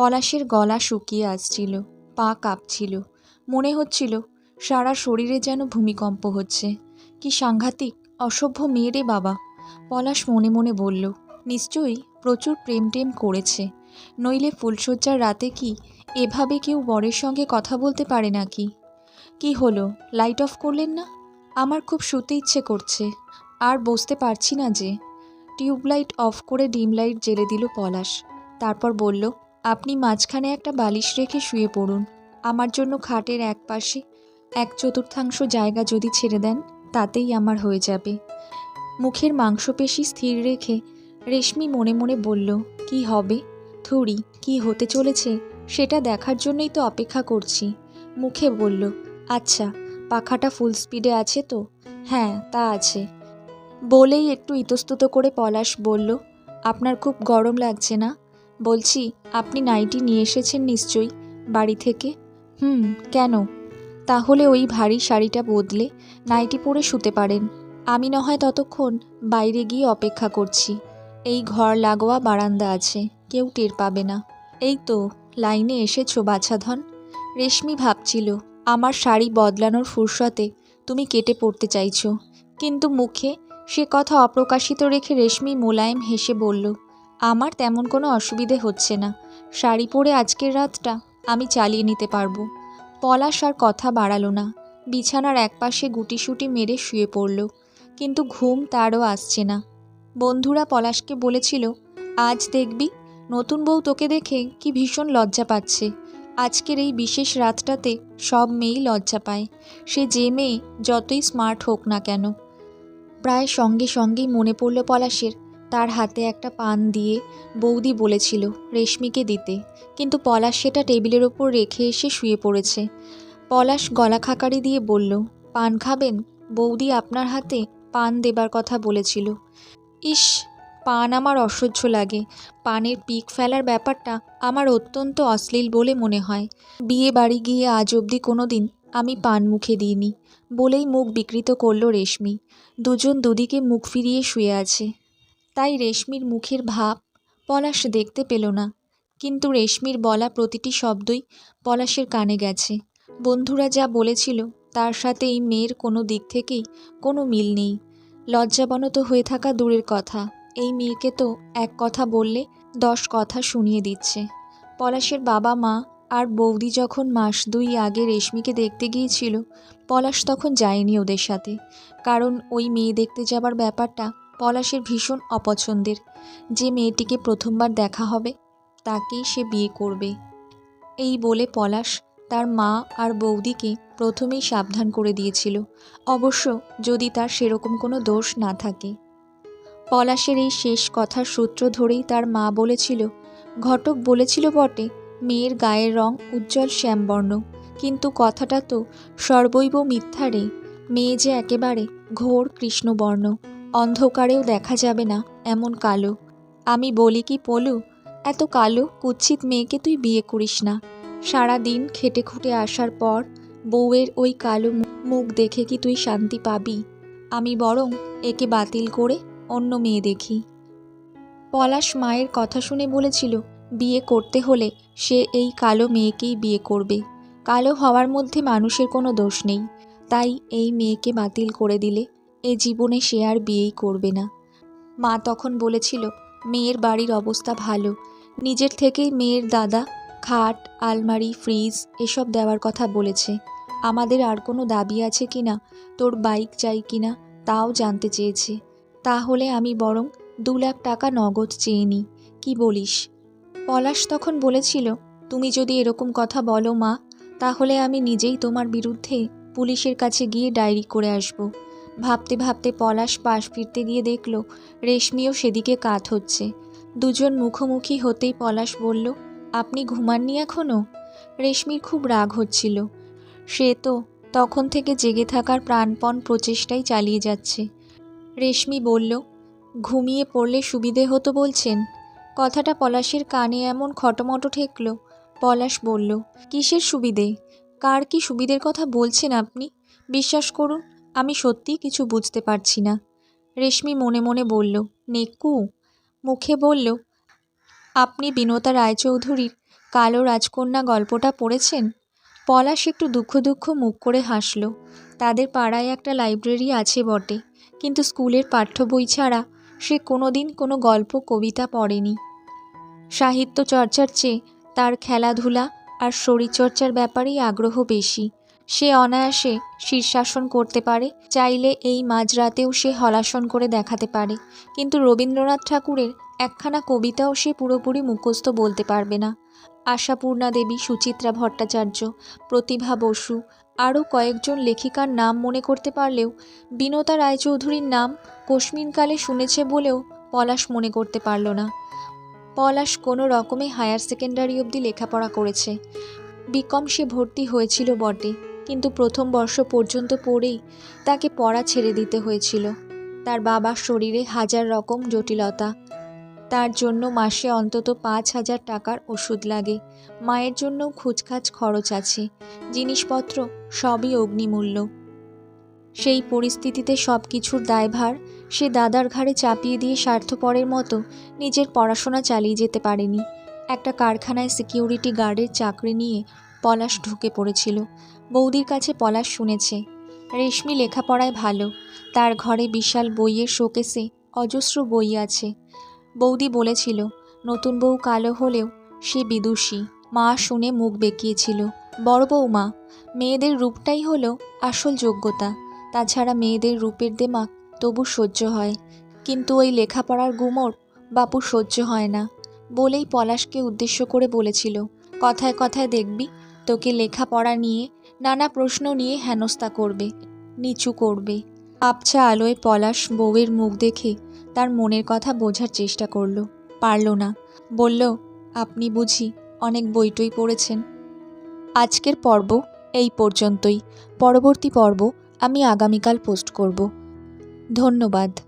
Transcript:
পলাশের গলা শুকিয়ে আসছিল, পা কাঁপছিল। মনে হচ্ছিল সারা শরীরে যেন ভূমিকম্প হচ্ছে। কি সাংঘাতিক, অসভ্য মেয়ে রে বাবা। পলাশ মনে মনে বলল, নিশ্চয়ই প্রচুর প্রেম টেম করেছে। নইলে ফুলশয্যার রাতে কি এভাবে কেউ বরের সঙ্গে কথা বলতে পারে নাকি? কি হলো, লাইট অফ করলেন না? আমার খুব শুতে ইচ্ছে করছে। আর বসতে পারছি না যে। টিউবলাইট অফ করে ডিম লাইট জ্বেলে দিল পলাশ। তারপর বলল আপনি মাঝখানে একটা বালিশ রেখে শুয়ে পড়ুন। আমার জন্য খাটের এক পাশে এক চতুর্থাংশ জায়গা যদি ছেড়ে দেন, তাতেই আমার হয়ে যাবে। মুখের মাংসপেশি স্থির রেখে রেশমি মনে মনে বলল, কি হবে? থুড়ি কি হতে চলেছে? সেটা দেখার জন্যই তো অপেক্ষা করছি। মুখে বলল আচ্ছা পাখাটা ফুল স্পিডে আছে তো? হ্যাঁ তা আছে। বলেই একটু ইতস্তত করে পলাশ বলল, আপনার খুব গরম লাগছে না? বলছি, আপনি নাইটি নিয়ে এসেছেন নিশ্চয়ই, বাড়ি থেকে? হুম, কেন? তাহলে ওই ভারী শাড়িটা বদলে নাইটি পরে শুতে পারেন। আমি না হয় ততক্ষণ বাইরে গিয়ে অপেক্ষা করছি। এই ঘর লাগোয়া বারান্দা আছে, কেউ টের পাবে না। এই তো, লাইনে এসেছ, বাছাধন। রেশমি ভাবছিল, আমার শাড়ি বদলানোর ফুরসতে তুমি কেটে পড়তে চাইছো। কিন্তু মুখে সে কথা অপ্রকাশিত রেখে রেশমি মোলায়েম হেসে বলল আমার তেমন কোনো অসুবিধে হচ্ছে না। শাড়ি পরে আজকের রাতটা আমি চালিয়ে নিতে পারব। পলাশ আর কথা বাড়ালো না। বিছানার একপাশে গুটিসুটি মেরে শুয়ে পড়ল। কিন্তু ঘুম তারও আসছে না। বন্ধুরা পলাশকে বলেছিল, আজ দেখবি, নতুন বউ তোকে দেখে কি ভীষণ লজ্জা পাচ্ছে। আজকের এই বিশেষ রাতটাতে সব মেয়েই লজ্জা পায়। সে যে মেয়ে যতই স্মার্ট হোক না কেন। প্রায় সঙ্গে সঙ্গেই মনে পড়ল পলাশের তার হাতে একটা পান দিয়ে বৌদি বলেছিল রেশমিকে দিতে। কিন্তু পলাশ সেটা টেবিলের ওপর রেখে এসে শুয়ে পড়েছে। পলাশ গলা খাকারি দিয়ে বলল, পান খাবেন? বৌদি আপনার হাতে পান দেবার কথা বলেছিল। ইস, পান আমার অসহ্য লাগে। পানের পিক ফেলার ব্যাপারটা আমার অত্যন্ত অশ্লীল বলে মনে হয়। বিয়ে বাড়ি গিয়ে আজ অবধি কোনো দিন আমি পান মুখে দিইনি। বলেই মুখ বিকৃত করল রেশমি। দুজন দুদিকে মুখ ফিরিয়ে শুয়ে আছে। তাই রেশমির মুখের ভাব পলাশ দেখতে পেল না। কিন্তু রেশমির বলা প্রতিটি শব্দই পলাশের কানে গেছে। বন্ধুরা যা বলেছিল, তার সাথে এই মেয়ের কোনো দিক থেকেই কোনো মিল নেই। লজ্জাবনত হয়ে থাকা দূরের কথা। এই মেয়েকে তো এক কথা বললে দশ কথা শুনিয়ে দিচ্ছে। পলাশের বাবা মা আর বৌদি যখন মাস দুই আগে রেশমিকে দেখতে গিয়েছিল, পলাশ তখন যায়নি ওদের সাথে। কারণ ওই মেয়ে দেখতে যাবার ব্যাপারটা পলাশের ভীষণ অপছন্দের। যে মেয়েটিকে প্রথমবার দেখা হবে, তাকেই সে বিয়ে করবে। এই বলে পলাশ তার মা আর বৌদিকে প্রথমেই সাবধান করে দিয়েছিল। অবশ্য যদি তার সেরকম কোনো দোষ না থাকে। পলাশের এই শেষ কথার সূত্র ধরেই তার মা বলেছিল, ঘটক বলেছিল বটে, মেয়ের গায়ের রং উজ্জ্বল শ্যামবর্ণ। কিন্তু কথাটা তো সর্বৈব মিথ্যা রে। মেয়ে যে একেবারে ঘোর কৃষ্ণবর্ণ। অন্ধকারেও দেখা যাবে না এমন কালো। আমি বলি কি, পলু, এত কালো, কুৎসিত মেয়েকে তুই বিয়ে করিস না। সারা দিন খেটে খুঁটে আসার পর বউয়ের ওই কালো মুখ দেখে কি তুই শান্তি পাবি? আমি বরং একে বাতিল করে অন্য মেয়ে দেখি। পলাশ মায়ের কথা শুনে বলেছিল, বিয়ে করতে হলে সে এই কালো মেয়েকেই বিয়ে করবে। কালো হওয়ার মধ্যে মানুষের কোনো দোষ নেই। তাই এই মেয়েকে বাতিল করে দিলে এ জীবনে সে আর বিয়েই করবে না। মা তখন বলেছিল, মেয়ের বাড়ির অবস্থা ভালো। নিজের থেকেই মেয়ের দাদা, খাট, আলমারি, ফ্রিজ এসব দেওয়ার কথা বলেছে। আমাদের আর কোনো দাবি আছে কি না? তোর বাইক চাই কি না? তাও জানতে চেয়েছে। তাহলে আমি বরং দু লাখ টাকা নগদ চেয়ে নিই। কী বলিস? পলাশ তখন বলেছিল, তুমি যদি এরকম কথা বলো মা, তাহলে আমি নিজেই তোমার বিরুদ্ধে পুলিশের কাছে গিয়ে ডায়েরি করে আসব। ভাবতে ভাবতে পলাশ পাশ ফিরতে গিয়ে দেখল, রেশমিও সেদিকে কাত হচ্ছে। দুজন মুখোমুখি হতেই পলাশ বলল, আপনি ঘুমাননি এখনও রেশমির খুব রাগ হচ্ছিল। সে তো তখন থেকে জেগে থাকার প্রাণপণ প্রচেষ্টাই চালিয়ে যাচ্ছে। রেশমি বলল, ঘুমিয়ে পড়লে সুবিধে হতো বলছেন? কথাটা পলাশের কানে এমন খটোমটো ঠেকল। পলাশ বলল, কিসের সুবিধে? কার কি সুবিধের কথা বলছেন আপনি? বিশ্বাস করুন আমি সত্যিই কিছু বুঝতে পারছি না। রেশমি মনে মনে বলল, নেকু? মুখে বলল, আপনি বিনতা রায়চৌধুরীর কালো রাজকন্যা গল্পটা পড়েছেন? পলাশ একটু দুঃখ দুঃখ মুখ করে হাসল, তাদের পাড়ায় একটা লাইব্রেরি আছে বটে, কিন্তু স্কুলের পাঠ্য বই ছাড়া সে কোনো দিন কোনো গল্প কবিতা পড়েনি। সাহিত্য চর্চার চেয়ে তার খেলাধুলা আর শরীরচর্চার ব্যাপারেই আগ্রহ বেশি। সে অনায়াসে শীর্ষাসন করতে পারে, চাইলে এই মাঝরাতেও সে হলাসন করে দেখাতে পারে। কিন্তু রবীন্দ্রনাথ ঠাকুরের একখানা কবিতাও সে পুরোপুরি মুখস্থ বলতে পারবে না। আশাপূর্ণা দেবী, সুচিত্রা ভট্টাচার্য, প্রতিভা বসু, আরও কয়েকজন লেখিকার নাম মনে করতে পারলেও বিনতা রায়চৌধুরীর নাম কোশমিনকালে শুনেছে বলেও পলাশ মনে করতে পারল না। পলাশ কোনো রকমে হায়ার সেকেন্ডারি অবধি লেখাপড়া করেছে। বিকম সে ভর্তি হয়েছিল বটে। কিন্তু প্রথম বর্ষ পর্যন্ত পড়েই তাকে পড়া ছেড়ে দিতে হয়েছিল। তার বাবার শরীরে হাজার রকম জটিলতা। তার জন্য মাসে অন্তত পাঁচ হাজার টাকার ওষুধ লাগে। মায়ের জন্যও খুচখাচ খরচ আছে। জিনিসপত্র সবই অগ্নিমূল্য। সেই পরিস্থিতিতে সব কিছুর দায়ভার সে দাদার ঘাড়ে চাপিয়ে দিয়ে স্বার্থপরের মতো নিজের পড়াশোনা চালিয়ে যেতে পারেনি। একটা কারখানায় সিকিউরিটি গার্ডের চাকরি নিয়ে পলাশ ঢুকে পড়েছিল। বৌদির কাছে পলাশ শুনেছে, রেশমি লেখাপড়ায় ভালো, তার ঘরে বিশাল বইয়ের শোকেসে অজস্র বই আছে। বৌদি বলেছিল, নতুন বউ কালো হলেও সে বিদুষী। মা শুনে মুখ বেঁকিয়েছিল, বড় বৌমা মেয়েদের রূপটাই হলো আসল যোগ্যতা। তাছাড়া মেয়েদের রূপের দেমাক তবু সহ্য হয়, কিন্তু ওই লেখাপড়ার গুমর বাপু সহ্য হয় না। বলেই পলাশকে উদ্দেশ্য করে বলেছিল, কথায় কথায় দেখবি তোকে লেখাপড়া নিয়ে, নানা প্রশ্ন নিয়ে হেনস্থা করবে, নিচু করবে। আবছা আলোয় পলাশ বউয়ের মুখ দেখে তার মনের কথা বোঝার চেষ্টা করল। পারল না। বলল, আপনি বুঝি অনেক বইটই পড়েছেন। আজকের পর্ব এই পর্যন্তই। পরবর্তী পর্ব আমি আগামীকাল পোস্ট করব। ধন্যবাদ।